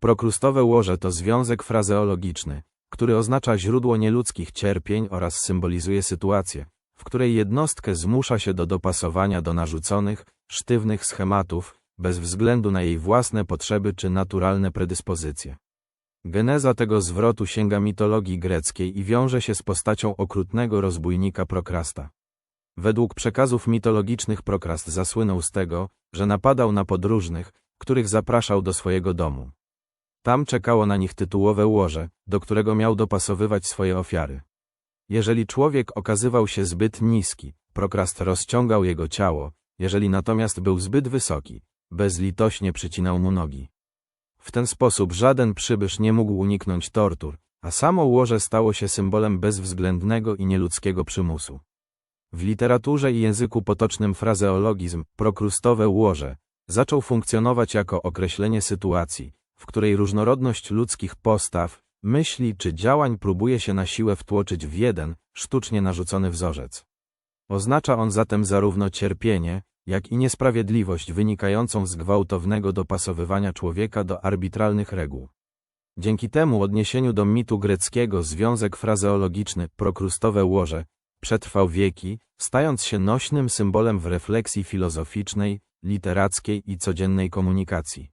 Prokrustowe łoże to związek frazeologiczny, który oznacza źródło nieludzkich cierpień oraz symbolizuje sytuację, w której jednostkę zmusza się do dopasowania do narzuconych, sztywnych schematów, bez względu na jej własne potrzeby czy naturalne predyspozycje. Geneza tego zwrotu sięga mitologii greckiej i wiąże się z postacią okrutnego rozbójnika Prokrasta. Według przekazów mitologicznych Prokrast zasłynął z tego, że napadał na podróżnych, których zapraszał do swojego domu. Tam czekało na nich tytułowe łoże, do którego miał dopasowywać swoje ofiary. Jeżeli człowiek okazywał się zbyt niski, Prokrast rozciągał jego ciało, jeżeli natomiast był zbyt wysoki, bezlitośnie przycinał mu nogi. W ten sposób żaden przybysz nie mógł uniknąć tortur, a samo łoże stało się symbolem bezwzględnego i nieludzkiego przymusu. W literaturze i języku potocznym frazeologizm prokrustowe łoże zaczął funkcjonować jako określenie sytuacji, w której różnorodność ludzkich postaw, myśli czy działań próbuje się na siłę wtłoczyć w jeden, sztucznie narzucony wzorzec. Oznacza on zatem zarówno cierpienie, jak i niesprawiedliwość wynikającą z gwałtownego dopasowywania człowieka do arbitralnych reguł. Dzięki temu odniesieniu do mitu greckiego związek frazeologiczny prokrustowe łoże przetrwał wieki, stając się nośnym symbolem w refleksji filozoficznej, literackiej i codziennej komunikacji.